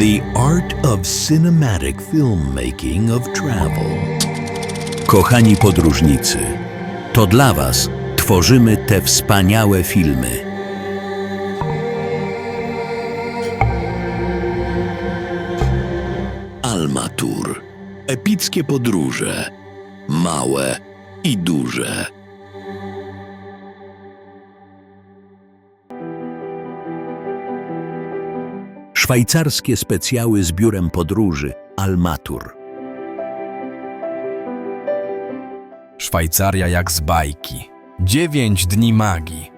The art of cinematic filmmaking of travel. Kochani podróżnicy, to dla Was tworzymy te wspaniałe filmy. Almatur. Epickie podróże. Małe i duże. Szwajcarskie specjały z biurem podróży Almatur. Szwajcaria jak z bajki. Dziewięć dni magii.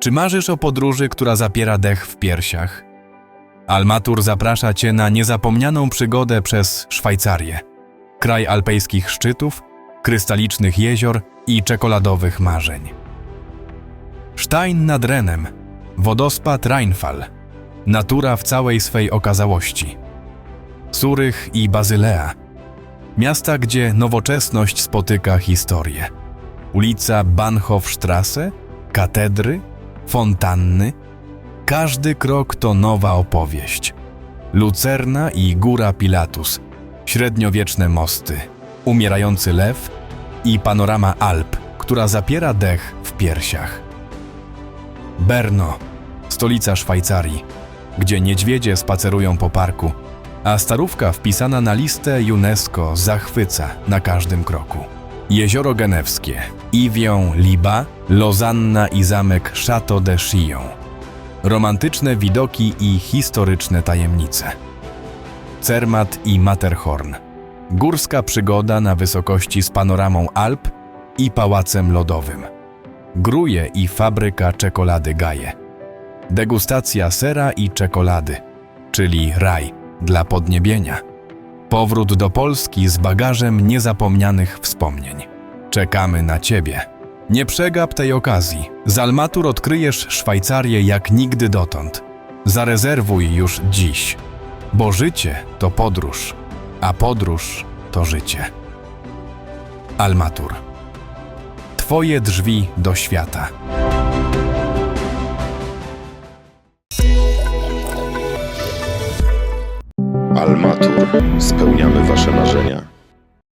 Czy marzysz o podróży, która zapiera dech w piersiach? Almatur zaprasza Cię na niezapomnianą przygodę przez Szwajcarię. Kraj alpejskich szczytów, krystalicznych jezior i czekoladowych marzeń. Stein nad Renem, wodospad Rheinfall, natura w całej swej okazałości. Surych i Bazylea, Miasta, gdzie nowoczesność spotyka historię. Ulica Bahnhofstrasse, katedry, fontanny. Każdy krok to nowa opowieść. Lucerna i Góra Pilatus, średniowieczne mosty, umierający lew i panorama Alp, która zapiera dech w piersiach. Berno, stolica Szwajcarii, gdzie niedźwiedzie spacerują po parku, a starówka wpisana na listę UNESCO zachwyca na każdym kroku. Jezioro Genewskie, Iwią Liba, Lozanna i zamek Château de Chillon. Romantyczne widoki i historyczne tajemnice. Cermat i Matterhorn. Górska przygoda na wysokości z panoramą Alp i pałacem lodowym. Gruje i fabryka czekolady Gaje. Degustacja sera i czekolady, czyli raj dla podniebienia. Powrót do Polski z bagażem niezapomnianych wspomnień. Czekamy na Ciebie. Nie przegap tej okazji. Z Almatur odkryjesz Szwajcarię jak nigdy dotąd. Zarezerwuj już dziś, bo życie to podróż, a podróż to życie. Almatur. Twoje drzwi do świata. Almatur. Spełniamy Wasze marzenia.